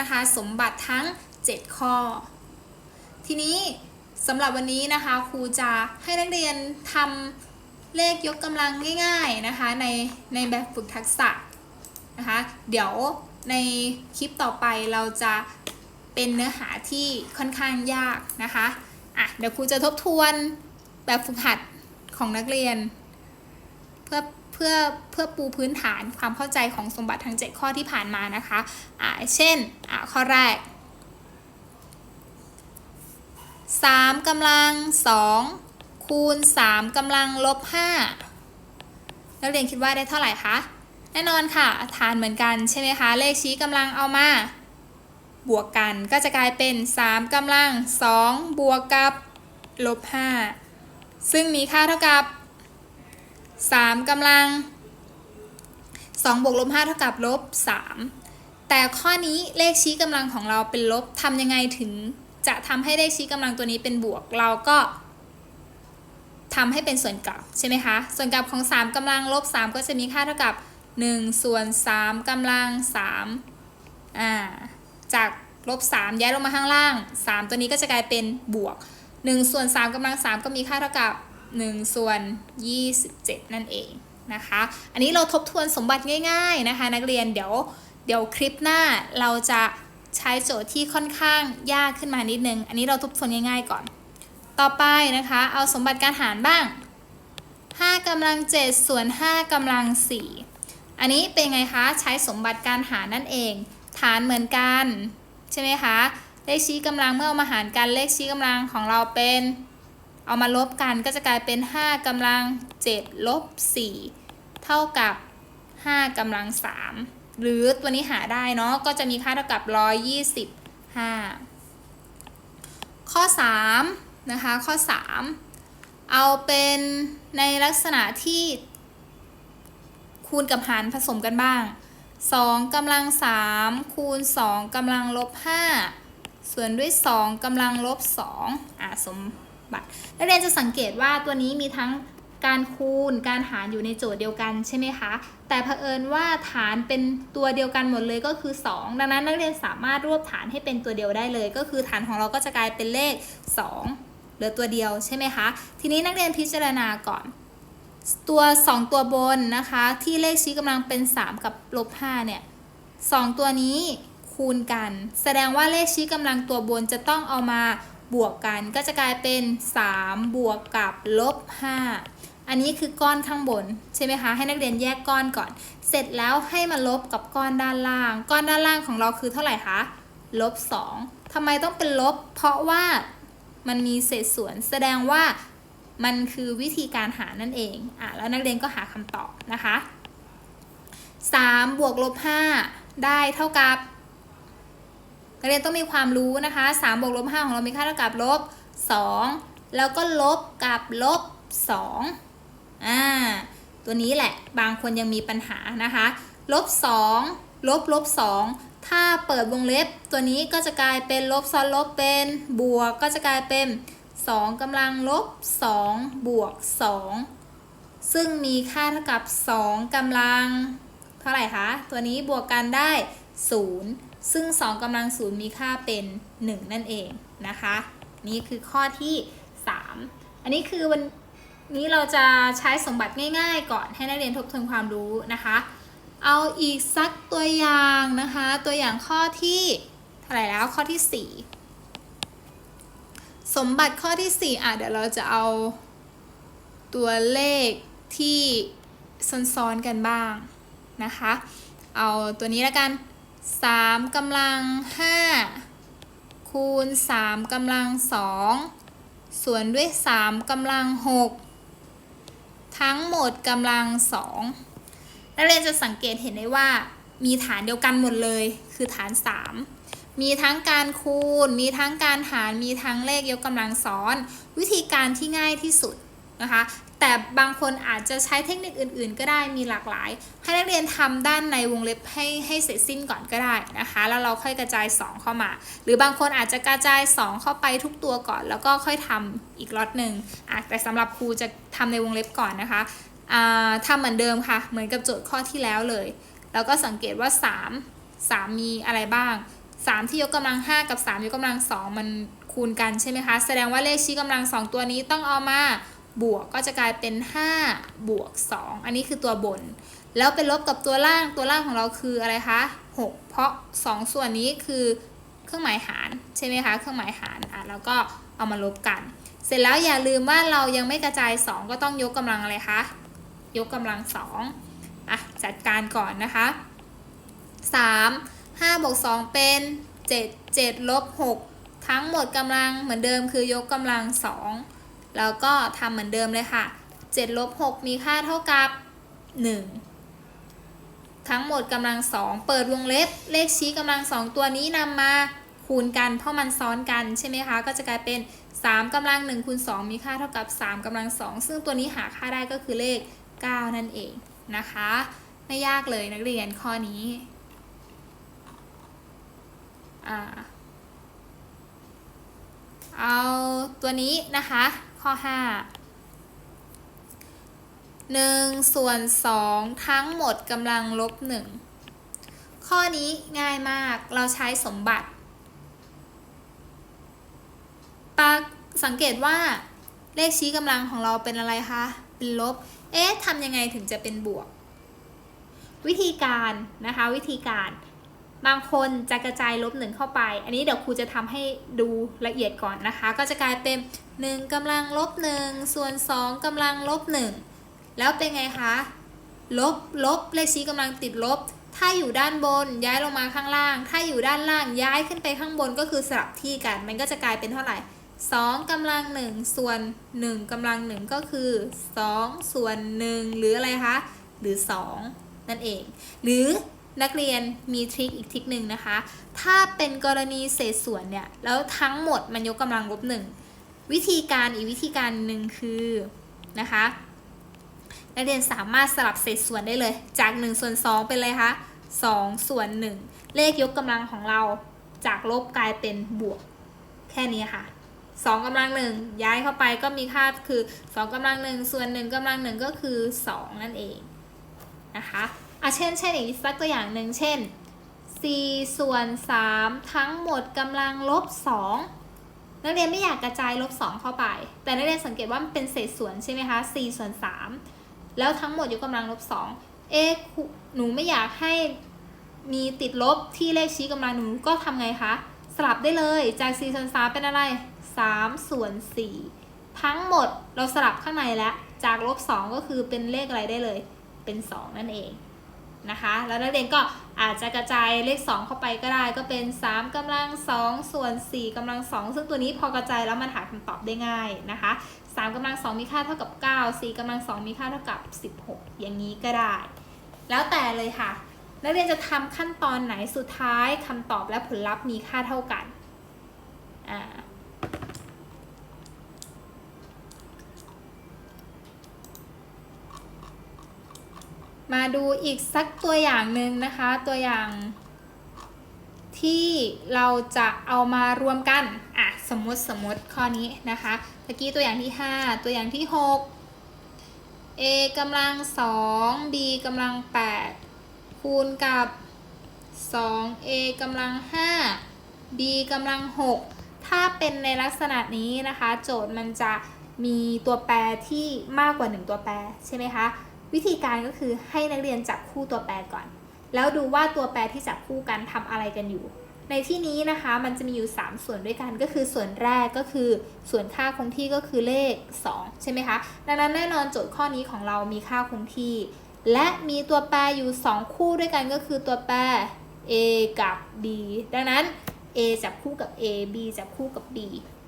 นะคะสมบัติทั้ง 7 ข้อ ทีนี้สำหรับวันนี้นะคะครูจะให้นักเรียนทำเลขยกกำลังง่าย ๆนะคะในในแบบฝึกทักษะนะคะเดี๋ยวในคลิปต่อไปเราจะเป็นเนื้อหาที่ค่อนข้างยากนะคะอะเดี๋ยวครูจะทบทวนแบบฝึกหัดของนักเรียน เพื่อ พื่อเพื่อปูพื้นฐานความเข้าใจของสมบัติทั้ง 7 ข้อที่ผ่านมานะคะอ่าเช่นอ่าข้อแรก 3กำลัง 2 คูณ 3กำลังลบ5นักเรียนคิดว่าได้เท่าไหร่คะแน่นอนค่ะฐานเหมือนกันใช่ไหมคะ เลขชี้กำลังเอามาบวกกันก็จะกลายเป็น 3กำลัง 2 บวกกับลบ5ซึ่งมีค่าเท่ากับ 3กำลัง2บวกลบ5เท่ากับลบ3แต่ข้อนี้เลขชี้กำลังของเราเป็นลบทำยังไงถึงจะทำให้เลขชี้กำลังตัวนี้เป็นบวก เราก็ทำให้เป็นส่วนกลับใช่ไหมคะ ส่วนกลับของ 3กำลังลบ3ก็จะมีค่าเท่ากับ 1 ส่วน3กำลัง3อ่าจากลบ3ย้ายลงมาข้างล่าง 3 ตัวนี้ก็จะกลายเป็นบวก 1 ส่วน3กำลัง3ก็มีค่าเท่ากับ 1 ส่วน 27 นั่นเองนะคะ อันนี้เราทบทวนสมบัติง่ายๆนะคะ นักเรียนเดี๋ยวเดี๋ยวคลิปหน้าเราจะใช้โจทย์ที่ค่อนข้างยากขึ้นมานิดนึง อันนี้เราทบทวนง่ายๆก่อน ต่อไปนะคะ เอาสมบัติการหารบ้าง 5กำลัง7ส่วน 5กำลัง 4 อันนี้เป็นไงคะ ใช้สมบัติการหารนั่นเอง ฐานเหมือนกัน ใช่ไหมคะ เลขชี้กำลังเมื่อเอามาหารกัน เลขชี้กำลังของเราเป็น เอามาลบกันก็จะกลายเป็น 5กำลัง 7 ลบ 4 เท่ากับ 5กำลัง 3 หรือตัวนี้หาได้เนาะก็จะมีค่าเท่ากับ 125 ข้อ 3 นะคะ ข้อ 3 เอาเป็นในลักษณะที่คูณกับหารผสมกันบ้าง 2กำลัง 3 คูณ 2กำลังลบ 5 ส่วนด้วย 2กำลังลบ 2 อะสม บัตินักเรียนจะสังเกตว่าตัวนี้มีทั้งการคูณการหารอยู่ในโจทย์เดียวกันใช่ไหมคะ แต่เผอิญว่าฐานเป็นตัวเดียวกันหมดเลยก็คือ 2 ดังนั้นนักเรียนสามารถรวบฐานให้เป็นตัวเดียวได้เลย ก็คือฐานของเราก็จะกลายเป็นเลข 2 เหลือตัวเดียวใช่ไหมคะ ทีนี้นักเรียนพิจารณาก่อน ตัว 2 ตัวบนนะคะ ที่เลขชี้กำลังเป็น 3 กับลบ5เนี่ยสองตัวนี้คูณกัน แสดงว่าเลขชี้กำลังตัวบนจะต้องเอามา บวกกันก็จะกลายเป็น 3 บวกกับลบ 5 อันนี้คือก้อนข้างบน ใช่ไหมคะ ให้นักเรียนแยกก้อนก่อน เสร็จแล้วให้มาลบกับก้อนด้านล่าง ก้อนด้านล่างของเราคือเท่าไหร่คะลบ2ทำไมต้องเป็นลบ เพราะว่ามันมีเศษส่วนแสดงว่ามันคือวิธีการหานั่นเองอะแล้วนักเรียนก็หาคำตอบนะคะ 3 บวกลบ 5 ได้เท่ากับ นักเรียนต้องมีความรู้นะคะ3บวกลบ5ของเรามีค่าเท่ากับลบ 2 แล้วก็ลบกับลบ2อ่าตัวนี้แหละบางคนยังมีปัญหานะคะลบ2ลบลบ2ถ้าเปิดวงเล็บ ตัวนี้ก็จะกลายเป็นลบซ้อนลบเป็นบวก ก็จะกลายเป็น 2กำลังลบ 2 บวก 2 ซึ่งมีค่าเท่ากับ 2กำลัง เท่าไหร่คะ ตัวนี้บวกกันได้ 0 ซึ่ง2กำลัง0มีค่าเป็น 1 นั่นเองนะคะ นี่คือข้อที่ 3 อันนี้คือวันนี้เราจะใช้สมบัติง่าย ๆ ก่อนให้นักเรียนทบทวนความรู้นะคะ เอาอีกสักตัวอย่างนะคะ ตัวอย่างข้อที่เท่าไหร่แล้วข้อที่ 4 สมบัติข้อที่ 4 อะเดี๋ยวเราจะเอาตัวเลขที่ซ้อนๆกันบ้างนะคะ เอาตัวนี้แล้วกัน 3กำลัง5คูณ3กำลัง2ส่วนด้วย3กำลัง6ทั้งหมดกำลัง2นักเรียนจะสังเกตเห็นได้ว่ามีฐานเดียวกันหมดเลย คือฐาน 3 มีทั้งการคูณ มีทั้งการหาร มีทั้งเลขยกกำลังซ้อน วิธีการที่ง่ายที่สุด นะคะ แต่บางคนอาจจะใช้เทคนิคอื่น ๆ ก็ได้มีหลากหลาย ให้นักเรียนทำด้านในวงเล็บให้ให้เสร็จสิ้นก่อนก็ได้นะคะ แล้วเราค่อยกระจาย 2 เข้ามา หรือบางคนอาจจะกระจาย 2 เข้าไปทุกตัวก่อน แล้วก็ค่อยทำอีกล็อตหนึ่งแต่สำหรับครูจะทำในวงเล็บก่อนนะคะอ่าทำเหมือนเดิมค่ะ เหมือนกับโจทย์ข้อที่แล้วเลย แล้วก็สังเกตว่า 3 3 มีอะไรบ้าง 3 ที่ยกกำลัง 5 กับ 3 ยกกำลัง 2 มันคูณกันใช่ไหมคะ แสดงว่าเลขชี้กำลัง 2 ตัวนี้ต้องเอามา บวกก็จะกลายเป็น5บวก2อันนี้คือตัวบน แล้วไปลบกับตัวล่างตัวล่างของเราคืออะไรคะ6เพราะ 2 ส่วนนี้คือเครื่องหมายหารใช่ไหมคะเครื่องหมายหารอะแล้วก็เอามาลบกัน เสร็จแล้วอย่าลืมว่าเรายังไม่กระจาย 2 ก็ต้องยกกำลังอะไรคะยกกำลัง2อะจัดการก่อนนะคะ 3 5บวก2เป็น 7 7ลบ6ทั้งหมดกำลังเหมือนเดิมคือยกกำลัง2 แล้วก็ทำเหมือนเดิมเลยค่ะ7ลบ6มีค่าเท่ากับ 1 ทั้งหมดกำลัง2เปิดวงเล็บ เลขชี้กำลัง2ตัวนี้นำมาคูณกันเพราะมันซ้อนกันใช่ไหมคะ ก็จะกลายเป็น 3กำลัง1คูณ2มีค่าเท่ากับ 3กำลัง2ซึ่งตัวนี้หาค่าได้ก็คือเลข 9 นั่นเองนะคะ ไม่ยากเลยนักเรียนข้อนี้อเอาตัวนี้นะคะ ข้อ 5 1 ส่วน 2 ทั้งหมดกำลังลบ 1 ข้อนี้ง่ายมากเราใช้สมบัติปาสังเกตว่าเลขชี้กำลังของเราเป็นอะไรคะ เป็นลบ เอ๊ะทำยังไงถึงจะเป็นบวก วิธีการนะคะ วิธีการ บางคนจะกระจายลบหนึ่งเข้าไป อันนี้เดี๋ยวครูจะทำให้ดูละเอียดก่อนนะคะ ก็จะกลายเป็น1กำลังลบ1ส่วน2กำลังลบ1แล้วเป็นไงคะ ลบ ลบ เลขชี้กำลังติดลบ ถ้าอยู่ด้านบนย้ายลงมาข้างล่าง ถ้าอยู่ด้านล่างย้ายขึ้นไปข้างบนก็คือสลับที่กัน มันก็จะกลายเป็นเท่าไหร่2กำลัง1ส่วน 1กำลัง1ก็คือ2ส่วน1หรืออะไรคะ หรือ 2 นั่นเอง หรือ นักเรียนมีทริคอีกทริคหนึ่งนะคะ ถ้าเป็นกรณีเศษส่วนเนี่ย แล้วทั้งหมดมันยกกำลังลบหนึ่งวิธีการอีกวิธีการหนึ่งคือนะคะ นักเรียนสามารถสลับเศษส่วนได้เลย จาก1ส่วน2เป็นเลยคะ2ส่วน 1 เลขยกกำลังของเราจากลบกลายเป็นบวก แค่นี้ค่ะ2กำลังหนึ่งย้ายเข้าไปก็มีค่าคือ 2กำลังหนึ่งส่วน1กำลังหนึ่งก็คือ 2 นั่นเองนะคะ อะเช่นเช่นอีกสักตัวอย่างหนึ่งเช่น4ส่วน 3 ทั้งหมดกำลังลบ 2 นักเรียนไม่อยากกระจายลบ 2 เข้าไป แต่นักเรียนสังเกตว่ามันเป็นเศษส่วนใช่ไหมคะ4ส่วน 3 แล้วทั้งหมดยกกำลังลบ 2 เอ๊หนูไม่อยากให้มีติดลบที่เลขชี้กำลังหนูก็ทำไงคะ สลับได้เลยจาก4ส่วน 3 เป็นอะไร 3 ส่วน 4 ทั้งหมดเราสลับข้างในแล้ว จากลบ 2 ก็คือเป็นเลขอะไรได้เลย เป็น 2 นั่นเอง นะคะ แล้วนักเรียนก็อาจจะกระจายเลข 2 เข้าไปก็ได้ก็เป็น 3กำลัง 2 ส่วน 4กำลัง 2 ซึ่งตัวนี้พอกระจายแล้วมันหาคำตอบได้ง่ายนะคะ 3กำลัง 2 มีค่าเท่ากับ 9 4กำลัง 2 มีค่าเท่ากับ 16 อย่างนี้ก็ได้ แล้วแต่เลยค่ะ นักเรียนจะทำขั้นตอนไหนสุดท้ายคำตอบและผลลัพธ์มีค่าเท่ากันอ่า มาดูอีกสักตัวอย่างหนึ่งนะคะ ตัวอย่าง ที่เราจะเอามารวมกัน อะ สมมติสมมติข้อนี้นะคะตะกี้ตัวอย่างที่ 5 ตัวอย่างที่ 6 a กำลัง 2 b กำลัง 8 คูณกับ 2a กำลัง 5 b กำลัง 6 ถ้าเป็นในลักษณะนี้นะคะ โจทย์มันจะมีตัวแปรที่มากกว่า 1 ตัวแปรใช่ไหมคะ วิธีการก็คือให้นักเรียนจับคู่ตัวแปรก่อน แล้วดูว่าตัวแปรที่จับคู่กันทำอะไรกันอยู่ ในที่นี้นะคะมันจะมีอยู่ 3 ส่วนด้วยกันก็คือส่วนแรกก็คือส่วนค่าคงที่ก็คือเลข 2 ใช่ไหมคะ ดังนั้นแน่นอนโจทย์ข้อนี้ของเรามีค่าคงที่ และมีตัวแปรอยู่ 2 คู่ด้วยกันก็คือตัวแปร a กับ b ดังนั้น a จับคู่กับ a b จับคู่กับ b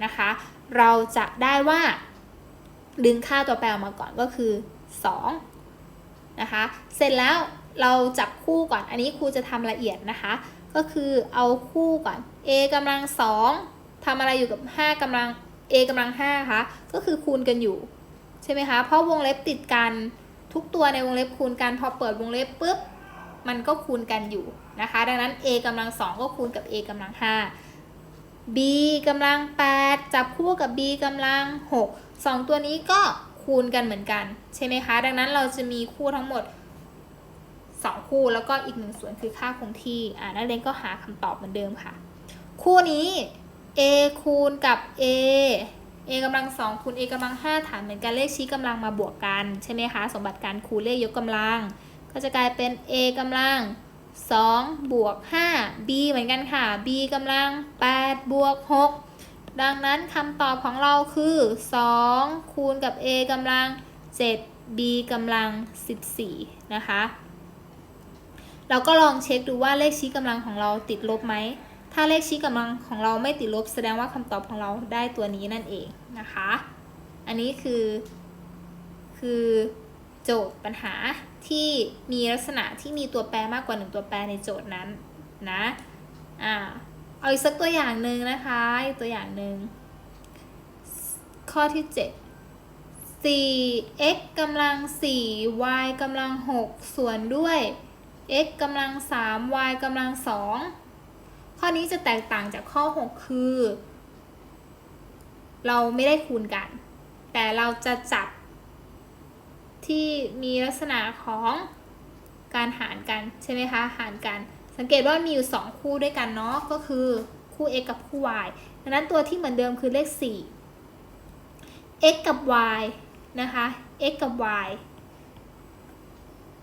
นะคะ เราจะได้ว่า ดึงค่าตัวแปรออกมาก่อนก็คือ 2 นะคะ เสร็จแล้วเราจับคู่ก่อน อันนี้ครูจะทำละเอียดนะคะ ก็คือเอาคู่ก่อน a กำลัง2ทำอะไรอยู่กับ 5กำลัง a กำลัง5คะ ก็คือคูณกันอยู่ ใช่ไหมคะ เพราะวงเล็บติดกันทุกตัวในวงเล็บคูณกัน พอเปิดวงเล็บปุ๊บ มันก็คูณกันอยู่นะคะ ดังนั้น a กำลัง2ก็คูณกับ a กำลัง5 b กำลัง 8 จับคู่กับ b กำลัง 6 2 ตัวนี้ก็ คูณกันเหมือนกันใช่ไหมคะ ดังนั้นเราจะมีคู่ทั้งหมด 2 คู่แล้วก็อีกหนึ่งส่วนคือค่าคงที่อ่านักเรียนก็หาคำตอบเหมือนเดิมค่ะ คู่นี้ a คูณกับ a a กำลังสองคูณ a กำลังห้าฐานเหมือนกันเลขชี้กำลังมาบวกกันใช่ไหมคะ สมบัติการคูณเลขยกกำลัง ก็จะกลายเป็น a กำลัง2บวก5 b เหมือนกันค่ะ b กำลัง8บวก6 ดังนั้นคำตอบของเราคือ 2 คูณกับ a กำลัง 7 b กำลัง 14 นะคะ เราก็ลองเช็คดูว่าเลขชี้กำลังของเราติดลบไหม ถ้าเลขชี้กำลังของเราไม่ติดลบ แสดงว่าคำตอบของเราได้ตัวนี้นั่นเองนะคะ อันนี้คือ คือโจทย์ปัญหาที่มีลักษณะที่มีตัวแปรมากกว่าหนึ่งตัวแปรในโจทย์นั้นนะ อ่า เอาอีกสักตัวอย่างหนึ่งนะคะอีกตัวอย่างหนึ่งข้อที่ 7 4 x กำลัง 4 y กำลัง 6 ส่วนด้วย x กำลัง 3 y กำลัง 2 ข้อนี้จะแตกต่างจากข้อ 6 คือ เราไม่ได้คูณกัน แต่เราจะจับ ที่มีลักษณะของการหารกัน ใช่ไหมคะ หารกัน สังเกตว่ามีอยู่ 2 คู่ด้วยกันเนาะก็คือคู่ x กับคู่ y ดังนั้นตัวที่เหมือนเดิมคือเลข 4 x กับ y นะคะ x กับ y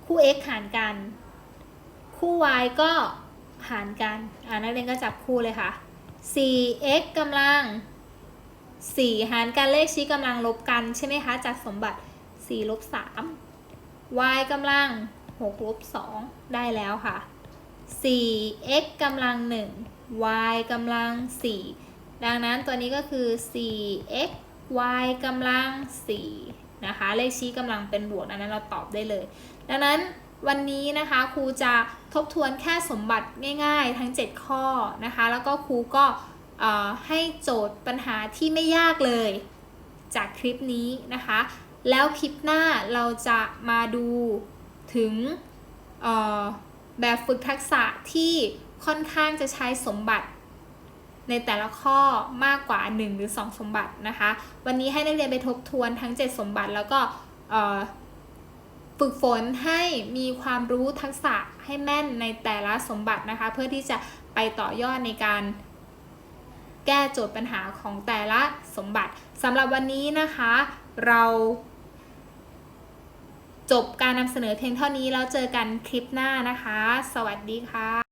คู่ x หารกัน คู่ y ก็หารกันอ่านักเรียนก็จับคู่เลยค่ะ 4x กำลัง 4 หารกันเลขชี้กำลังลบกันใช่ไหมคะจากสมบัติ 4 ลบ 3 y กำลัง 6 ลบ 2 ได้แล้วค่ะ 4x กำลัง 1 y กำลัง 4 ดังนั้นตัวนี้ก็คือ 4x y กำลัง 4 นะคะ เลขชี้กำลังเป็นบวกดังนั้นเราตอบได้เลย ดังนั้นวันนี้นะคะครูจะทบทวนแค่สมบัติง่าย ๆ ทั้ง 7 ข้อนะคะ แล้วก็ครูก็ให้โจทย์ปัญหาที่ไม่ยากเลย จากคลิปนี้นะคะ แล้วคลิปหน้าเราจะมาดูถึง แบบฝึกทักษะที่ค่อนข้างจะใช้สมบัติ ในแต่ละข้อมากกว่า 1 หรือ 2 สมบัตินะคะ วันนี้ให้นักเรียนไปทบทวนทั้ง 7 สมบัติแล้วก็ฝึกฝนให้มีความรู้ทักษะให้แม่นในแต่ละสมบัตินะคะ เพื่อที่จะไปต่อยอดในการแก้โจทย์ปัญหาของแต่ละสมบัติสำหรับวันนี้นะคะ เรา จบการนำเสนอเพียงเท่านี้แล้วเจอกันคลิปหน้านะคะ สวัสดีค่ะ